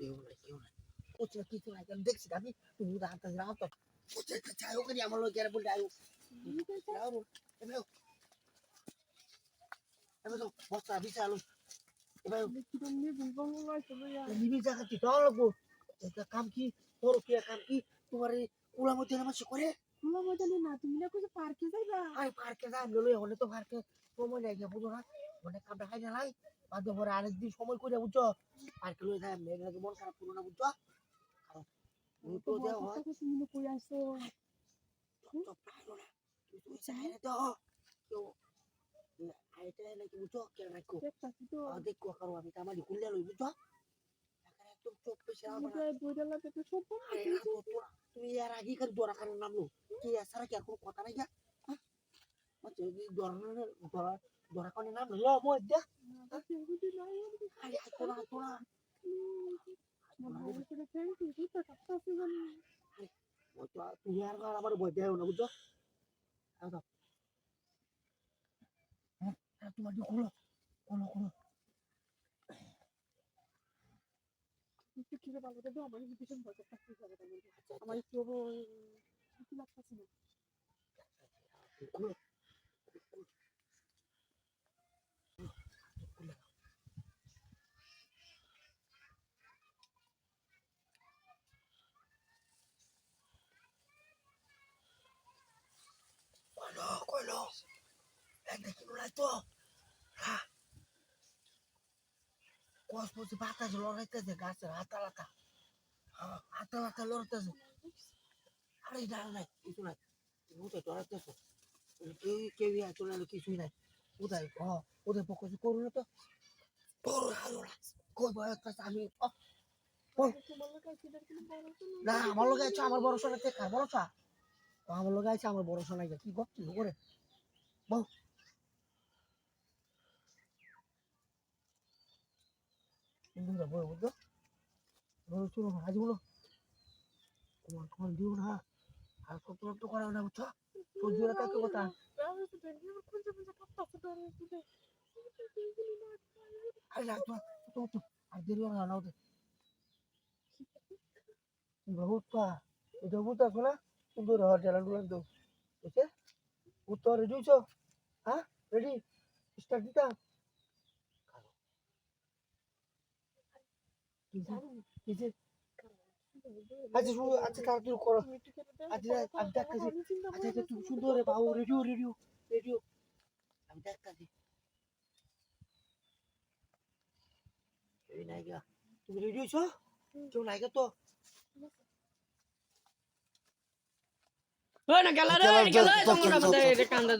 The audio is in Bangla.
কেউ নাই কেউ নাই কোথাও কিছু নাই কেন দেখছি না আমি তুমি তো হাতে যাও তো কোথায় যাই হোক আমার লোক গেলে বলতে আয়ো যাও এবার এবার তো বস্তা বিশাল এবার নিবি জায়গা কি দাও লাগবো এটা কাম কি তোর কি কাম কি তোমার এই কুলা মধ্যে আমার করে আরে পার্কে যাই আমি লই হলে তো পার্কে সময় নাই বুঝো না মানে কামটা খাই না বাদে পরে আরেকদিন সময় করে বুঝছ পার্কে লই যাই মেঘ মন খারাপ করো না বুঝছ তুমি হয় আরে আগে দরা কারণ নামলো কি এছাড়া কি আর কোনো কথা নাই আচ্ছা দরা দরা দরা কারণে নাম ল মই তুমি আর আমার বই দেও না বুঝছ তোমার কি খুলো খুলো খুলো আমার একটু লাগতেছে না হ্যাঁ কসমসে বাতাস লড়াইতেছে গাছের হাতা লাতা হাতা লাতা লড়তেছে আরে কিছু নাই বুঝতে ডরাইতেছে তো বড় আমি না আমার লোক আমার বড় সোনা তে কার বড় আমার লোক আমার বড় সোনা কি করছিস করে বউ বন্ধুরা বউ বুঝছ বড় চলো আজ বলো। তোমার তোমার দিও না, আর কত রক্ত করা না, বুঝছ? সহ্য করে থাকতে কথা আরে রাখ তো তো তো, আর দেরি হবে না দে বহুত পা এটা বুঝতে আছে না? তো হ্যাঁ? রেডি? স্টার্ট দিতাম? আচ্ছা শুরু আচ্ছা তাড়াতাড়ি করো। আচ্ছা আমি দেখতেছি আচ্ছা আচ্ছা তুমি সুন্দর রে বাবু রেডিও রেডিও রেডিও। আমি দেখতেছি এই নাইগা তুমি রেডি হইছো কেউ নাইগা তো? ওই না গেলা রে গেলা রে কান্দা